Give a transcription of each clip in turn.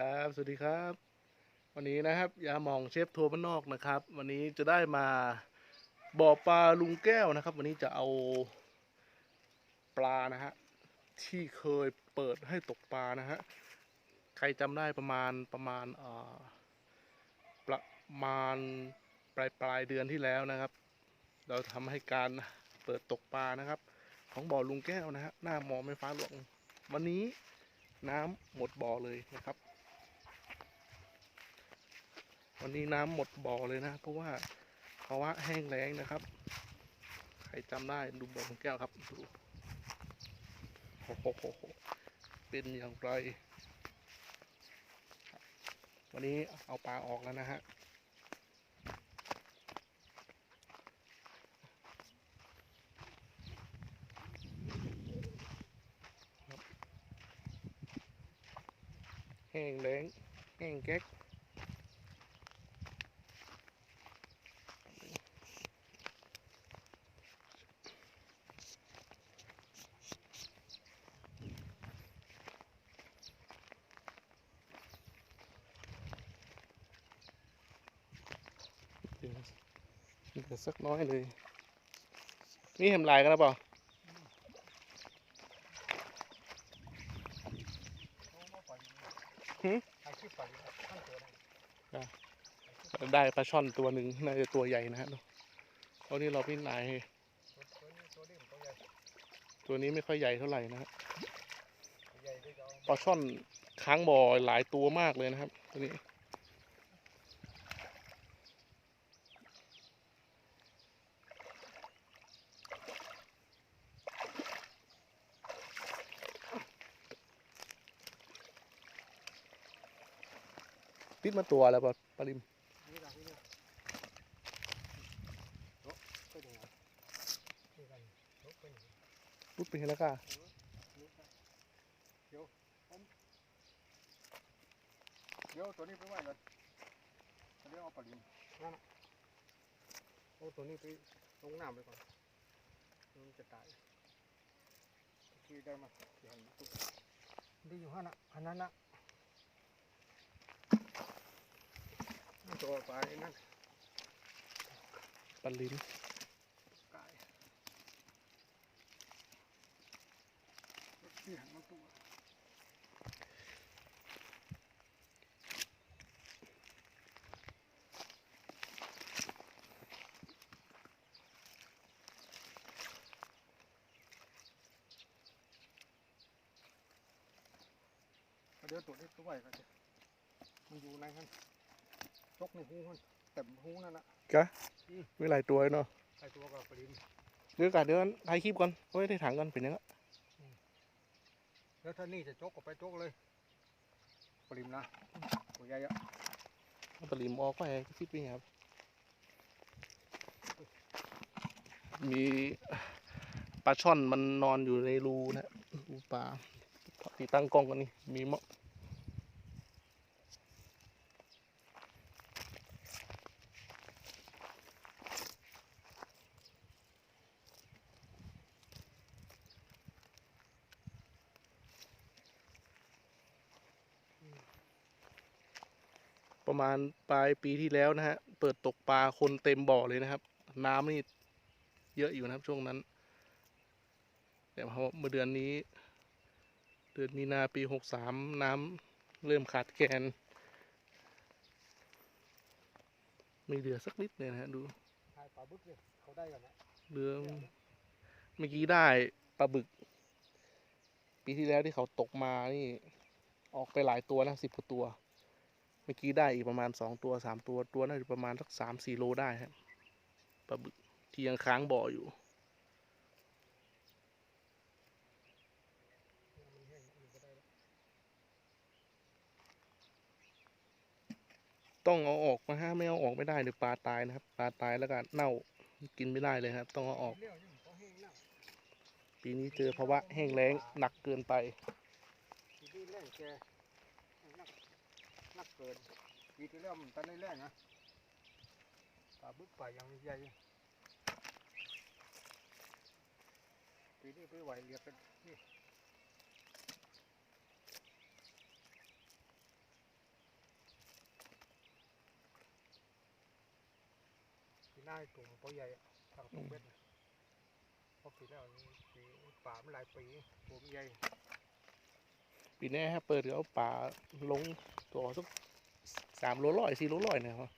ครับ สวัสดีครับ วันนี้นะครับยามองเชฟทัวร์บ้านนอกนะครับ วันนี้จะได้มาบ่อปลาลุงแก้วนะครับ วันนี้จะเอาปลานะฮะที่เคยเปิดให้ตกปลานะฮะใครจำได้ประมาณประมาณเอ่อประมาณปลายปลายเดือนที่แล้วนะครับ เราทำให้การเปิดตกปลานะครับ ของบ่อลุงแก้วนะฮะหน้ามอไม่ฟ้าหลวงวันนี้น้ำหมดบ่อเลยนะครับ วันนี้น้ำหมดบ่อเลยนะ เพราะว่าภาวะแห้งแล้งนะครับ ใครจำได้ดูบ่อลุงแก้วครับดูโอ้โหโหโหเป็นอย่างไร วันนี้เอาปลาออกแล้วนะฮะแห้งแล้งแห้งแก๊กเดี๋ยวเหลือ สักน้อยเลย นี่เห็นลายกันแล้วเปล่าหืมได้ปลาช่อนตัวหนึ่งน่าจะตัวใหญ่นะฮะเพราะนี่เราพี่นายตัวนี้ไม่ค่อยใหญ่เท่าไหร่นะฮะปลาช่อนค้างบ่อหลายตัวมากเลยนะครับ ตัวนี้ ติดมาตัวแล้วปะปลาริมรุดไปเห็นแล้วก้าเดี๋ยวตัวนี้ไปไหวเลยเดี๋ยวเอาปลาลิมนั่นน่ะเอาตัวนี้ไปลงน้ำไปก่อนมันจะตายที่ได้มาเห็นตุ๊กดีอยู่ฮะน่ะอันนั้นน่ะ ตัวปลาไอ้นั่นปลาลิมกายที่หันมาตัวเดี๋ยวตัวนี้ตัวไหวกันจ้ะมันอยู่ในนั้น จกในหูมันเต็มหูนั่นน่ะกะมีหลายตัวเนาะไอตัวกับปลิมเดี๋ยวกันเดี๋ยวถ่ายคลิปก่อนไว้ได้ถังก่อนเป็นยังไงแล้วถ้านี่จะจกก็ไปจกเลยปลิมนะตัวใหญ่อะเอาปลาลิมออกไปฟิตไปครับ มีปลาช่อนมันนอนอยู่ในรูนะรูปลาติดตั้งกล้องกันนี่มี ประมาณปลายปีที่แล้วนะฮะ เปิดตกปลาคนเต็มบ่อเลยนะครับ น้ำนี่เยอะอยู่นะครับช่วงนั้น แต่พอเมื่อเดือนนี้ เดือนมีนาปีหกสามน้ำเริ่มขาดแคลนไม่เหลือสักนิดเลยนะฮะดูทายปลาบึกเนี่ยเขาได้กันนะเหลือเมื่อกี้ได้ปลาบึก ปีที่แล้วที่เขาตกมานี่ ออกไปหลายตัวนะสิบกว่าตัวเมื่อกี้ได้อีกประมาณสองตัวสามตัวตัวน่าจะประมาณสักสามสี่โลได้ครับปลาบึกที่ยังค้างบ่ออยู่ต้องเอาออกมาฮะไม่เอาออกไม่ได้เดี๋ยวปลาตายนะครับ ปลาตายแล้วก็เน่ากินไม่ได้เลยครับ ต้องเอาออก ปีนี้เจอภาวะแห้งแล้งหนักเกินไป กินปีที่แล้วมันตันได้แรงนะปลาบึกไปย่างใหญ่ปีนี้ไปไหวเรียบเป็นนี่ปีหน้าตุ่มปลาใหญ่ทางตุ่มเบ็ดเพราะปีแล้วปีป่ามันหลายปีตัวมใหญ่ปีแน่าถ้เปิดเยวป่าลงตัวทุก สามโลร้อยสี่โลร้อยนะครับ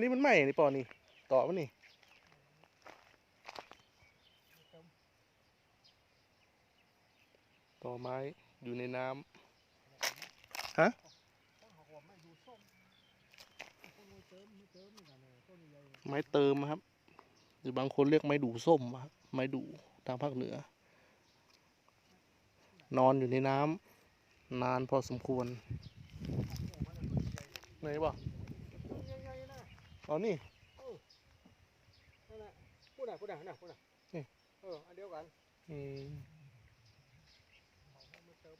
นี่มันไหม้นี่ปอนี่ต่อมันนี่ต่อไม้อยู่ในน้ต้องหาหัวไม่ดูส้มต้น ไม้เติมครับ หรือบางคนเรียกไม้ดูส้มครับไม้ดูทางภาคเหนือ นอนอยู่ในน้ำนานพอสมควรไหนบ่ต้นใหญ่ๆนะอ๋อนี่นั่นแหะพูดหน่ะพูดหน่ะน่ะพูดหน่ะนี่เอออันเดียวกันอืมหาหัวไม่เติม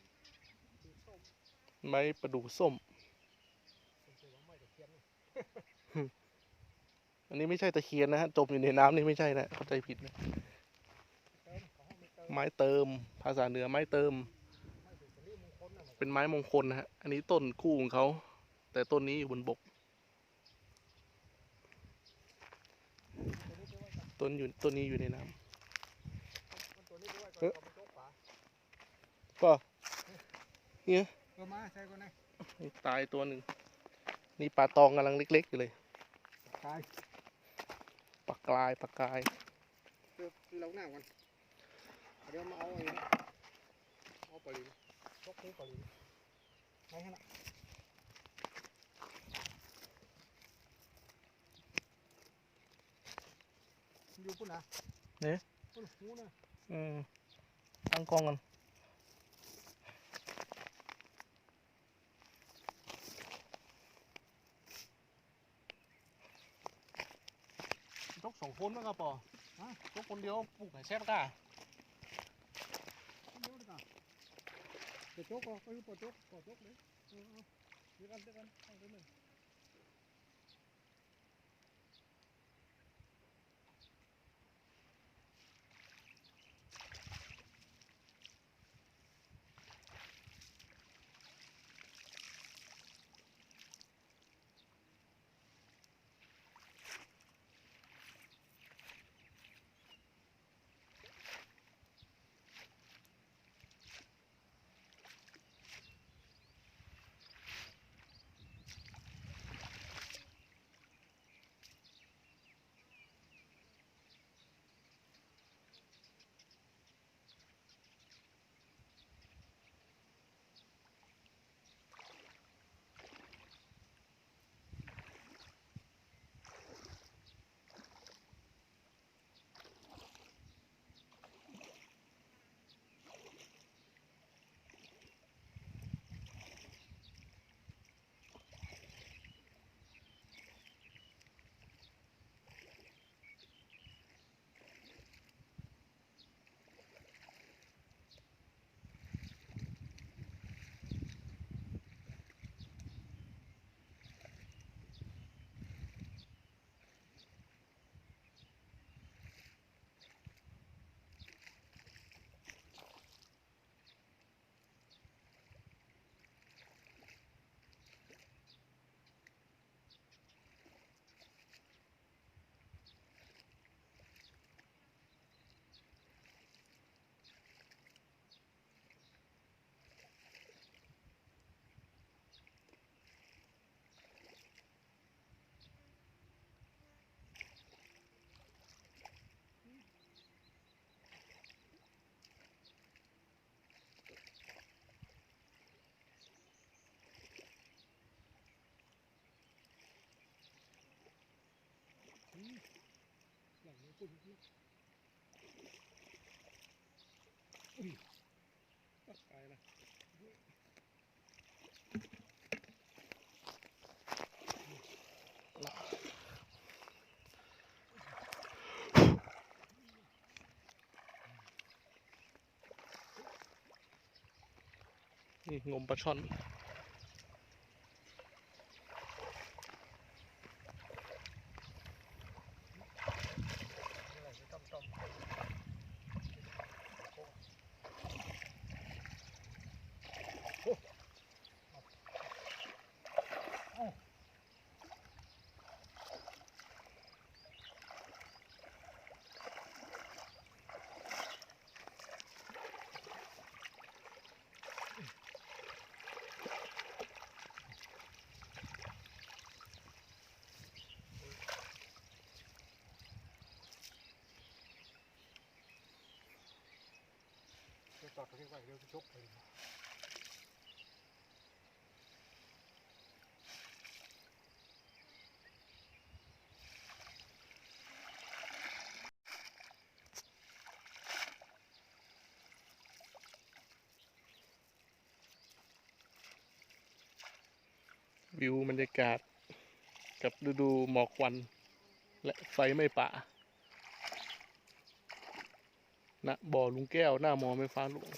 ดูส้มไม้ประดู่ส้ม เป็นตัวไม้ตะเคียนนี่ อันนี้ไม่ใช่ตะเคียนนะฮะจมอยู่ในน้ำนี่ไม่ใช่นะเข้าใจผิดนะเติมของไม่เติมไม้เติม ภาษาเหนือไม้เติมไม่ถึงจะเรียกมงคลน่ะเป็นไม้มงคลนะฮะอันนี้ต้นคู่ของเขา แต่ต้นนี้อยู่บนบกตัวนี้ไปไว้ก่อนต้นอยู่ต้นนี้อยู่ในน้ำมันตัวนี้ไปไว้ก่อนเอ๊ะเอาไปโจ๊กฝาก็เนี่ยเออมาใส่ก่อนนะนี่ตายตัวหนึ่ง นี่ปลาตองกำลังเล็ก ๆ อยู่เลยตายปลากรายปลากรายเดี๋ยวเราหน้าก่อนเดี๋ยวมาเอาไอ้นี่เอาปลาลินชกนี้ปลาลินไปให้ละอยู่ปุ่นนะปุ่นหูนะอืมตั้งกล้องกันจกสอง คนมั้งครับปอฮะจกคนเดียวปลูกแซ่บก้าเดี๋ยวดีกว่าเดี๋ยวโจ๊กก่อไปปลดโจ๊กปอโจ๊กเลยเออเอาเดี๋ยวกันเดี๋ยวกันเอาเดี๋ยวหนึ่ง หลังนี้ปุ่นนี่ตายนะนี่งมปลาช่อน จอดตรงนี้ไว้เดี๋ยวจะยกไปวิวบรรยากาศ กับฤดูหมอกควัน และไฟไม้ป่า ณบ่อลุงแก้วหน้ามอไม่ฟ้าหลวง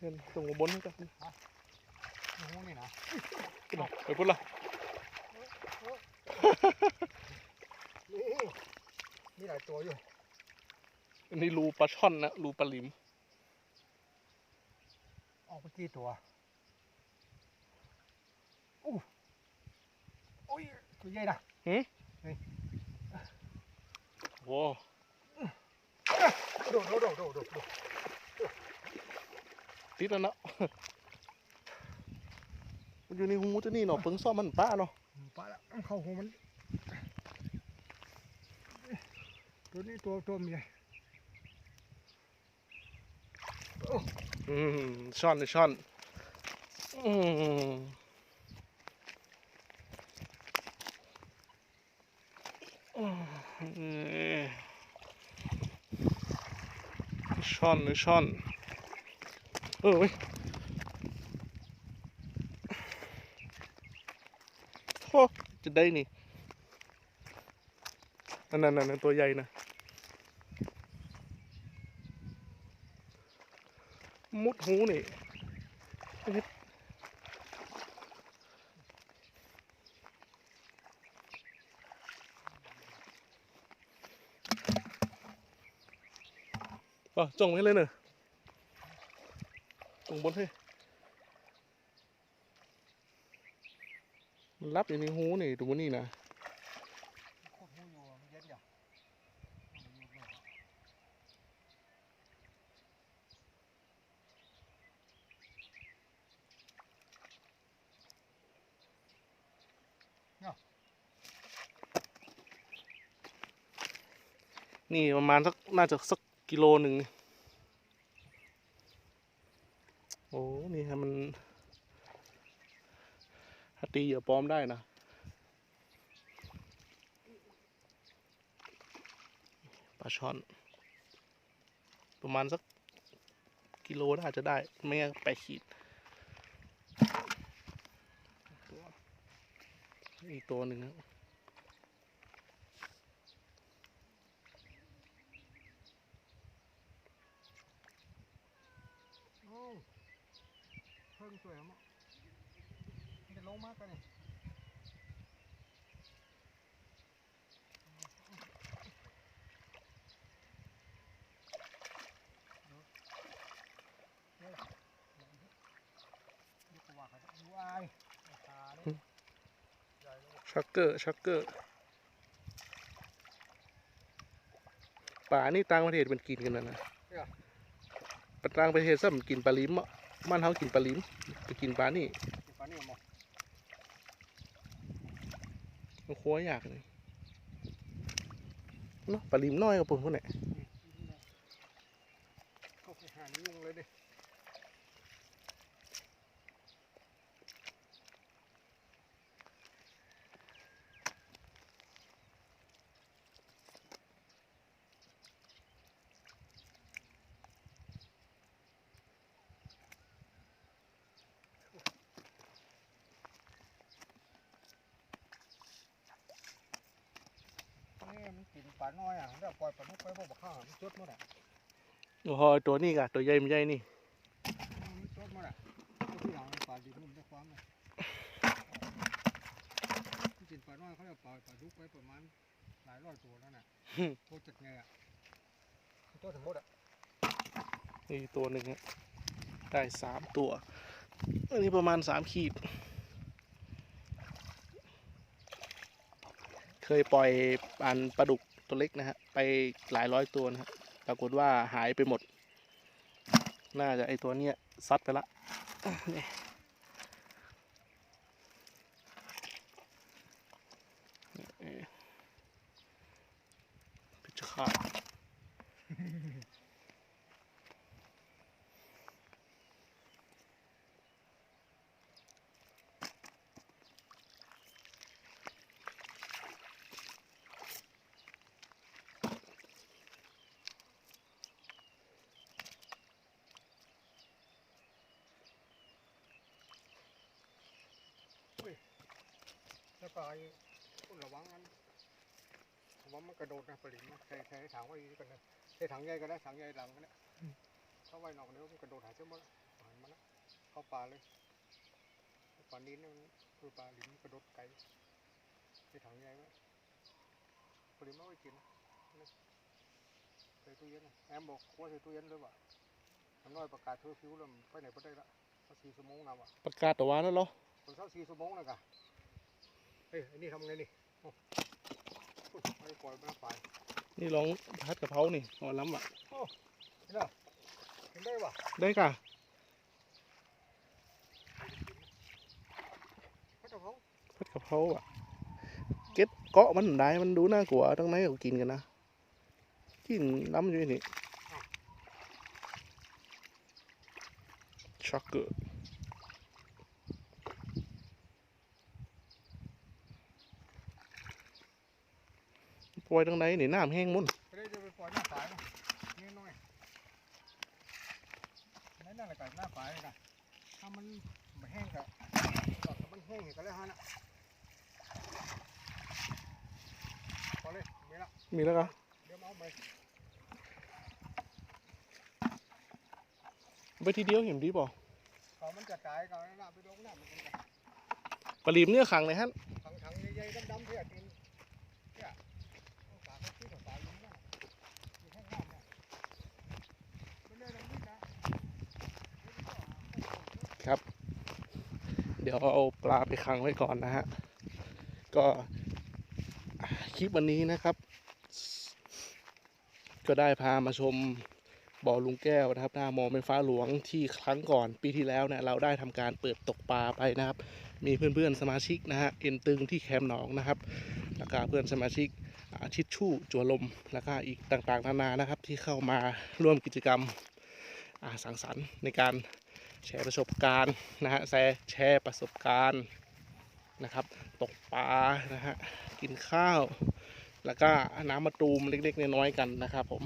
เห็นตรงบนนี่กันนู้นนี่นะไปพุ่นละนี่มีหลายตัวอยู่อันนี้รูปลาช่อนนะรูปลาหลิมออกไปกี่ตัวอู้โอ้ยตัวใหญ่นะโว้โดดโดดโดดโดดโดดโดด ติดแล้วเนาะมันอยู่ในหูตัวนี้เนาะเพิ่งซ่อมมันป้าเนาะไปแล้วเข้าหัวมัน ตัวนี้ตัวตัวเมียอืมช่อนเลยช่อนอืมอืมช่อนเลยช่อน เออเว้ยโอ้จะได้นี่นั่นนั่นนั่นตัวใหญ่นะมุดหูนี่ป่ะจ้องไว้เลยเนอะ จ้องบนให้มันรับอยู่ในหูนี่ตัวนี้นะโคตรหูอยู่มันเย็นอย่างนี่ประมาณสักน่าจะสักกิโลหนึ่งนี่โอ้นี่ฮะมันถ้า ตีเหยื่อปลอมได้นะปลาช่อน ประมาณสักกิโลน่าจะได้ ไม่งั้นแปขีด อีกตัวหนึ่งครับ โอ้เพิ่งสวยมั้ง มากเฮ้ยยกว่ากันดูอายขานี่ใหญ่เลยชักเกอร์ ชักเกอร์ ป่านี่ต่างประเทศมันกินกันนะนะปต่างประเทศซ้ำกินปลาลิมมันเขากินปลาลิมไปกินปลานี่ ที่ปลานี่มอง มันครัวยากเลยเนาะปลาลิมน้อยกับปุ่นไหน เข้าไปหายุ่งเลยดิ นี่มัน กินปลาน้อยอะเดี๋ยวปล่อยปลานุกไปบ่บักข้าวมันจดหมดอะโอ้โหตัวนี้กะตัวใหญ่ไม่ใหญ่นี่มันจดหมดอะตัวที่หลังปลาดีมันจะปลาปั๊มเลยที่จินปลาน้อยเขาจะปล่อยปลาดุกไว้ประมาณหลายร้อยตัวแล้วน่ะโคตรจัดไงอะโตทั้งหมดอะนี่ตัวหนึ่งฮะได้สามตัว อันนี้ประมาณสามขีด เคยปล่อยปันปลาดุก ตัวเล็กนะฮะไปหลายร้อยตัวนะฮะปรากฏว่าหายไปหมด น่าจะไอตัวเนี้ยซัดไปละนี่เอ๊ะพิชคาต แล้วปลาอีคุณระวังกัน ระวังมันกระโดดนะปลาหลิมใส่ใส่ถังไว้กันนะใส่ถังใหญ่ก็ได้ถังใหญ่หลังก็ได้เข้าไว้นอกเดี๋ยมันกระโดดหายเจ้ามันหมันละเข้าป่าเลยปลานี้นี่มันคือปลาหลิมกระโดดไกลใส่ถังใหญ่ไว้ปลาหลิมเอาไว้กินนะใส่ตู้เย็นแอมบอกว่าใส่ตู้เย็นเลยว่ะมันน้อยประกาศเทอร์ฟิวแล้วไปไหนไปได้ละสักสี่ชั่วโมงนะว่ะประกาศตัววานแล้วเหรอคนเช้าสี่ชั่วโมงนะกะเฮ้ยอ้นี่ทำไงนี่ ไอ้ปล่อยมาไปนี่ลองพัดกะเพรานี่หอล้ำอะเห็นเหรอเห็นได้ปะได้ก่ะพัดกะเพราพัดกะเพราอะเก็ตเกาะมันได้มันดูน่ากลัวทั้งนั้นเขากินกันนะกินล้ำอยู่นี่ช็อกเกอร์ ล่อยทั้งไหนนี่น้ำแห้งมุ่นไม่ได้จะไปปล่อยหน้าฝายนะนี่น้อยนั่นนั่นแหละกันหน้าฝายนะถ้ามันไม่แห้งกะก็ถ้ามันแห้งก็เลยฮะนะพอเลยมีละมีแล้วก็เดี๋ยวมาเอาไปไปทีเดียวเห็นดีป่ะก่อนมันจะตายก่อนนะไปลงน้ำมันกันปลาลีมเนี่ยขังเลยฮะถังถังๆใหญ่ๆดำๆที่อะกินเนี่ยเอาฝาเขาซื้อกับฝาลุงได้อยู่ข้างน้ำเนี่ยไม่ได้ตรงนี้นะ เดี๋ยวเอาปลาไปขังไว้ก่อนนะฮะ ก็คลิปวันนี้นะครับ ก็ได้พามาชมบ่อลุงแก้วนะครับ หน้ามองเป็นฟ้าหลวงที่ครั้งก่อนปีที่แล้วเนี่ยเราได้ทำการเปิดตกปลาไปนะครับ มีเพื่อนๆสมาชิกนะฮะเอ็นตึงที่แคมป์หนองนะครับแล้วก็เพื่อนสมาชิกอาชิดชู่จัวลมแล้วก็อีกต่างๆนานานะครับ ที่เข้ามาร่วมกิจกรรมสังสรรค์ในการ แชร์ประสบการณ์นะฮะแชร์แชร์ประสบการณ์นะครับ ตกปลานะฮะกินข้าว แล้วก็น้ำมะตูมเล็กๆน้อยๆกันนะครับผม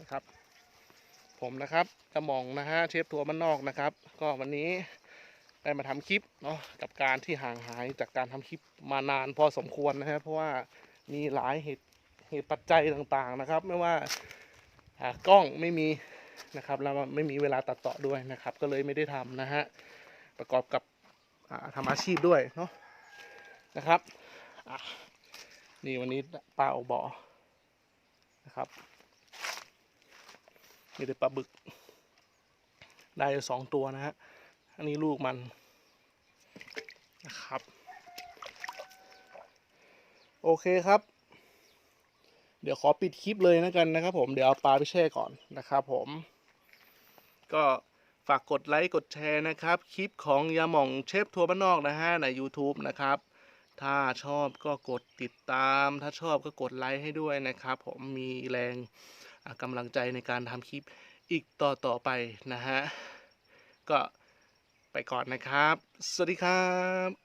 นะครับ ผมนะครับกระมองนะฮะเชฟทัวร์บ้านนอกนะครับ ก็วันนี้ได้มาทำคลิปเนาะกับการที่ห่างหายจากการทำคลิปมานานพอสมควรนะฮะเพราะว่ามีหลายเหตุ เหตุปัจจัยต่างๆนะครับ ไม่ว่ากล้องไม่มีนะครับแล้วไม่มีเวลาตัดต่อด้วยนะครับ ก็เลยไม่ได้ทำนะฮะประกอบกับทำอาชีพด้วยเนาะนะครับนี่วันนี้ปลาออกบ่อนะครับมีแต่ปลาบึก ได้สองตัวนะฮะอันนี้ลูกมันนะครับ โอเคครับ เดี๋ยวขอปิดคลิปเลยนะกันนะครับผมเดี๋ยวเอาปลาไปแช่ก่อนนะครับผม ก็ฝากกดไลค์กดแชร์นะครับ คลิปของยาหม่องเชฟทัวร์บ้านนอกนะฮะใน YouTube นะครับ ถ้าชอบก็กดติดตาม ถ้าชอบก็กดไลค์ให้ด้วยนะครับ ผมมีแรงกำลังใจในการทำคลิปอีกต่อต่อไปนะฮะ ก็ไปก่อนนะครับ สวัสดีครับ